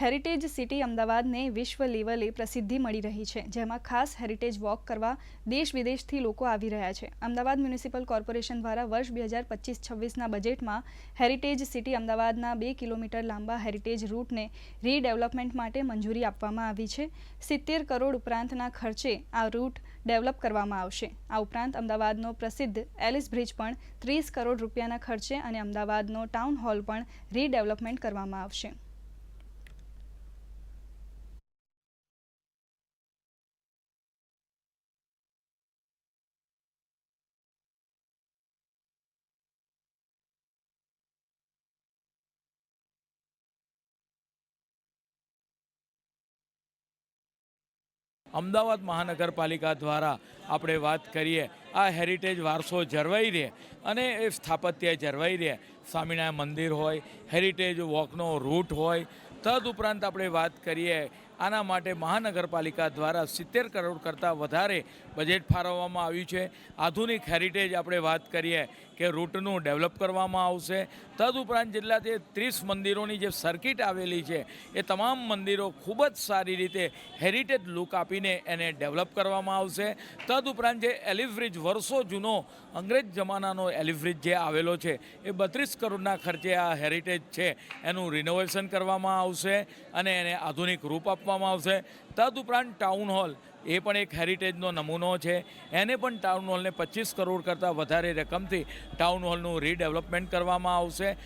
Heritage city અમદાવાદને વિશ્વ લેવલે પ્રસિદ્ધિ મળી રહી છે, જેમાં ખાસ હેરિટેજ વોક કરવા દેશ વિદેશથી લોકો આવી રહ્યા છે. અમદાવાદ મ્યુનિસિપલ કોર્પોરેશન દ્વારા વર્ષ બે હજાર પચીસ છવ્વીસના બજેટમાં હેરિટેજ સિટી અમદાવાદના બે કિલોમીટર લાંબા હેરિટેજ રૂટને રીડેવલપમેન્ટ માટે મંજૂરી આપવામાં આવી છે. સિત્તેર કરોડ ઉપરાંતના ખર્ચે આ રૂટ ડેવલપ કરવામાં આવશે. આ ઉપરાંત અમદાવાદનો પ્રસિદ્ધ એલિસ બ્રિજ પણ ત્રીસ કરોડ રૂપિયાના ખર્ચે અને અમદાવાદનો ટાઉન હોલ પણ રીડેવલપમેન્ટ કરવામાં આવશે. અમદાવાદ મહાનગરપાલિકા દ્વારા આપણે વાત કરીએ. આ હેરિટેજ વારસો જળવાઈ રહે અને એ સ્થાપત્ય જળવાઈ રહે. સ્વામિનારાયણ મંદિર હોય હેરિટેજ વોકનો રૂટ હોય, તદ ઉપરાંત આપણે વાત કરીએ આના માટે મહાનગરપાલિકા દ્વારા સિત્તેર કરોડ કરતાં વધારે બજેટ ફાળવવામાં આવ્યું છે. આધુનિક હેરિટેજ આપણે વાત કરીએ કે રૂટનું ડેવલપ કરવામાં આવશે. તદ ઉપરાંત જેટલા જે ત્રીસ મંદિરોની જે સર્કિટ આવેલી છે, એ તમામ મંદિરો ખૂબ જ સારી રીતે હેરિટેજ લુક આપીને એને ડેવલપ કરવામાં આવશે. તદ ઉપરાંત જે એલિફ્રિજ વર્ષો જૂનો અંગ્રેજ જમાનાનો એલિફ્રિજ જે આવેલો છે, એ બત્રીસ કરોડના ખર્ચે આ હેરિટેજ છે, એનું રિનોવેશન કરવામાં આવશે અને એને આધુનિક રૂપ આપવામાં આવશે. તદ ઉપરાંત ટાઉન હોલ એ પણ એક હેરિટેજનો નમૂનો છે. એને પણ ટાઉન હોલને પચીસ કરોડ કરતાં વધારે રકમથી ટાઉન હોલનું રીડેવલપમેન્ટ કરવામાં આવશે.